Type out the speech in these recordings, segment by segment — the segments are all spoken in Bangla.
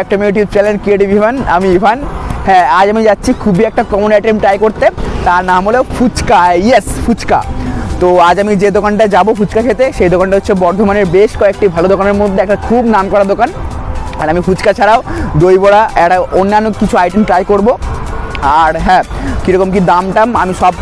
Back to YouTube channel creative Evan, আমি ইভান। হ্যাঁ আজ আমি যাচ্ছি খুবই একটা কমন আইটেম ট্রাই করতে। তার নাম হলো ফুচকা। ইয়েস ফুচকা। তো আজ আমি যে দোকানটায় যাব ফুচকা খেতে, সেই দোকানটা হচ্ছে বর্ধমানের বেশ কয়েকটি ভালো দোকানের মধ্যে একটা খুব নাম করা দোকান। আর আমি ফুচকা ছাড়াও দই বড়া একটা অন্যান্য কিছু আইটেম ট্রাই করব। আর হ্যাঁ কীরকম কী দাম টাম, আমি সব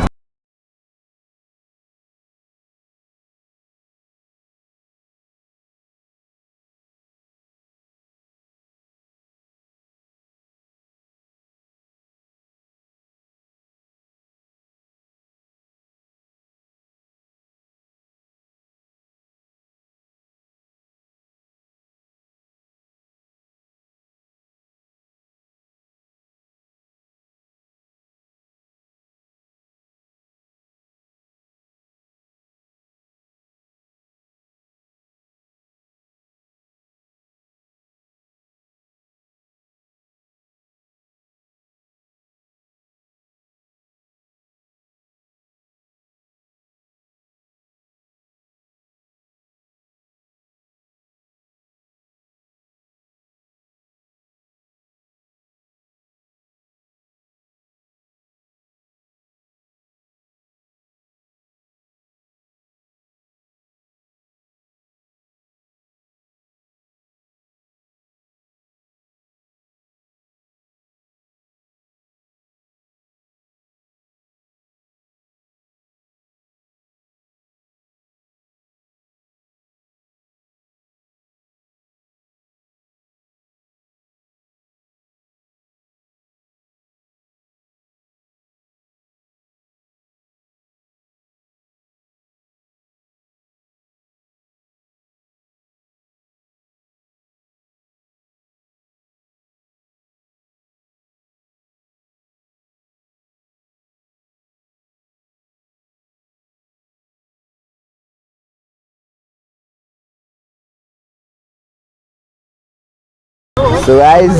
তো গাইজ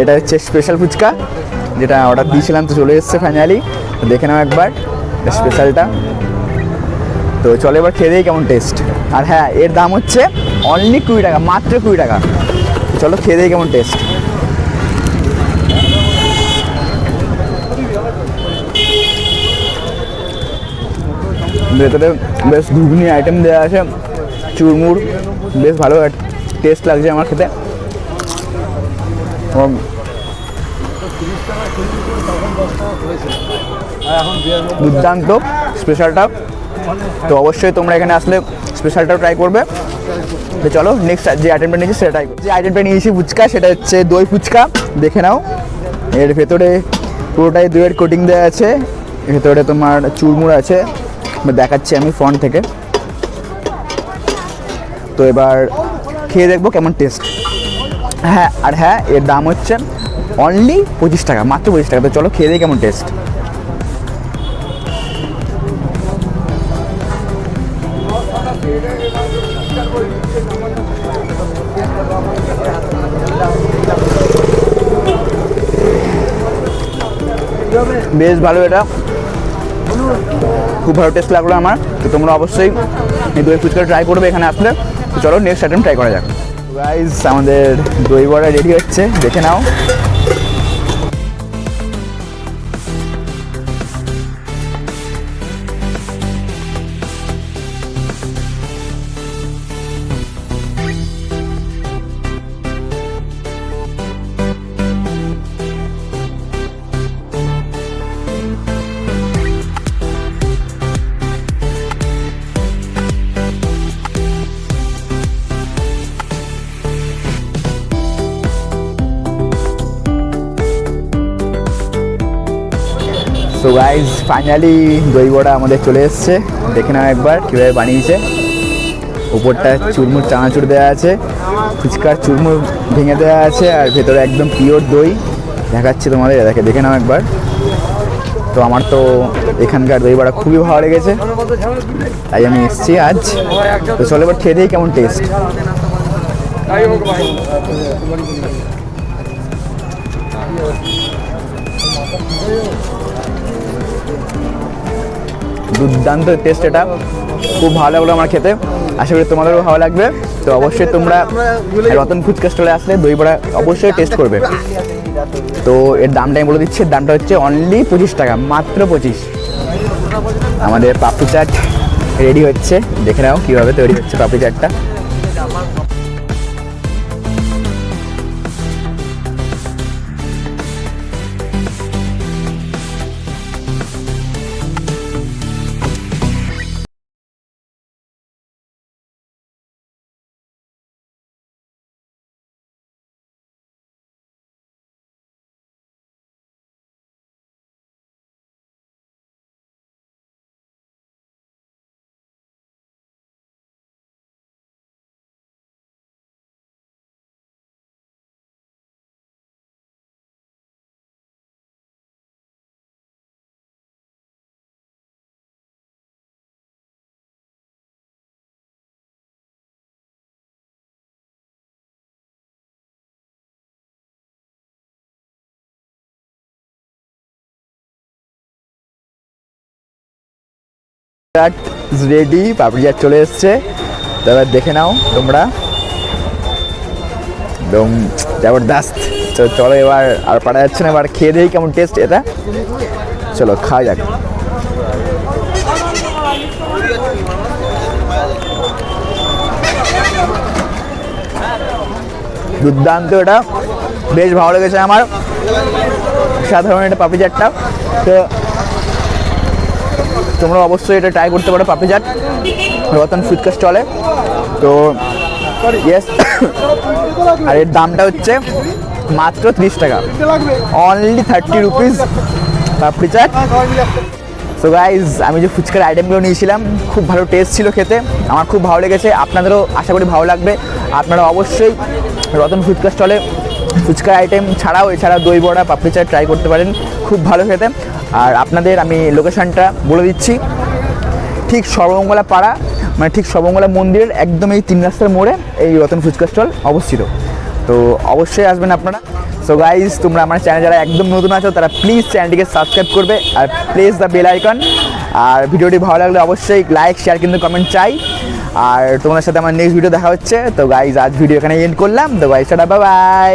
এটা হচ্ছে স্পেশাল ফুচকা, যেটা অর্ডার দিয়েছিলাম, তো চলে এসছে ফাইনালি দেখে নাও একবার স্পেশালটা তো চলো এবার খেয়ে দিই কেমন টেস্ট আর হ্যাঁ এর দাম হচ্ছে অনলি কুড়ি টাকা, মাত্র কুড়ি টাকা। চলো খেয়ে দিই কেমন টেস্ট ভেতরে বেশ ঘুগনি আইটেম দেওয়া আছে, চুরমুর, বেশ ভালো টেস্ট লাগছে আমার খেতে। এবং দুর্দান্ত স্পেশালটা তো অবশ্যই তোমরা এখানে আসলে স্পেশালটাও ট্রাই করবে। তো চলো নেক্সট যে আইটেমটা নিয়েছি সেটা ট্রাই যে আইটেমটা নিয়েছি ফুচকা, সেটা হচ্ছে দই ফুচকা। দেখে নাও, এর ভেতরে পুরোটাই দইয়ের কোটিং দেওয়া আছে। ভেতরে তোমার চুরমুর আছে। দেখাচ্ছি আমি ফ্রন্ট থেকে। তো এবার খেয়ে দেখব কেমন টেস্ট হ্যাঁ আর হ্যাঁ এর দাম হচ্ছে অনলি পঁচিশ টাকা, মাত্র পঁচিশ টাকা। তো চলো খেয়ে দিই কেমন টেস্ট বেশ ভালো এটা। খুব ভালো টেস্ট লাগল আমার। তো তোমরা অবশ্যই এই দই ফুচকা ট্রাই করবে এখানে আসলে। চলো নেক্সট আইটেম ট্রাই করা যাক। গাইজ আমাদের দই বড়া রেডি হচ্ছে দেখে নাও। তো গাইজ ফাইনালি দই বড়া আমাদের চলে এসছে। দেখে নাও একবার কীভাবে বানিয়েছে। উপরটা চুরমুর চানাচুর দেওয়া আছে, ফুচকার চুরমুর ভেঙে দেওয়া আছে, আর ভেতরে একদম পিওর দই। দেখাচ্ছি তোমাদের দেখে দেখে নাও একবার। তো আমার তো এখানকার দই বড়া খুবই ভালো লেগেছে। তাই আমি এসেছি আজ। তো চলো এবার খেয়ে দিই কেমন টেস্ট দুর্দান্ত টেস্ট এটা। খুব ভালো লাগল আমার খেতে। আশা করি তোমাদেরও ভালো লাগবে। তো অবশ্যই তোমরা রতন ফুচকা স্টলে আসলে দই বড়া অবশ্যই টেস্ট করবে। তো এর দামটা আমি বলে দিচ্ছি। দামটা হচ্ছে অনলি পঁচিশ টাকা, মাত্র পঁচিশ। আমাদের পাপড়ি চাট রেডি হচ্ছে। দেখে নাও কীভাবে তৈরি হচ্ছে পাপড়ি চাটটা। চাট রেডি পাপড়ি চাট চলে এসছে। তো এবার দেখে নাও তোমরা। একদম জবরদস্ত। তো চলো এবার আর পারা যাচ্ছে না, এবার খেয়ে দেখি কেমন টেস্ট এটা। চলো খাওয়া যাক। দুর্দান্ত এটা। বেশ ভালো লেগেছে আমার। সাধারণ এটা পাপড়ি চাটটা। তো তোমরা অবশ্যই এটা ট্রাই করতে পারো পাপড়ি চাট। রতন ফুচকা স্টলে তো ইয়েস আর এর দামটা হচ্ছে মাত্র ত্রিশ টাকা। Only thirty rupees papdi chaat. So guys আমি যে ফুচকার আইটেমগুলো নিয়েছিলাম, খুব ভালো টেস্ট ছিল খেতে। আমার খুব ভালো লেগেছে। আপনাদেরও আশা করি ভালো লাগবে। আপনারা অবশ্যই রতন ফুচকা স্টলে ফুচকার আইটেম ছাড়াও এছাড়া দই বড়া, পাপড়ি চাট ট্রাই করতে পারেন। খুব ভালো খেতে। আর আপনাদের আমি লোকেশনটা বলে দিচ্ছি। ঠিক সর্বমঙ্গলা পাড়া মানে ঠিক সর্বমঙ্গলা মন্দিরের একদম এই তিন রাস্তার মোড়ে এই রতন ফুচকা স্টল অবস্থিত। তো অবশ্যই আসবেন আপনারা। সো গাইজ তোমরা আমার চ্যানেল যারা একদম নতুন আছো, তারা প্লিজ চ্যানেলটিকে সাবস্ক্রাইব করবে আর প্লেস দ্য বেল আইকন আর ভিডিওটি ভালো লাগলে অবশ্যই লাইক শেয়ার কিন্তু কমেন্ট চাই। আর তোমাদের সাথে আমার নেক্সট ভিডিও দেখা হচ্ছে। তো গাইজ আজ ভিডিও এখানে এন্ড করলাম। তো গাইজ টাটা বাই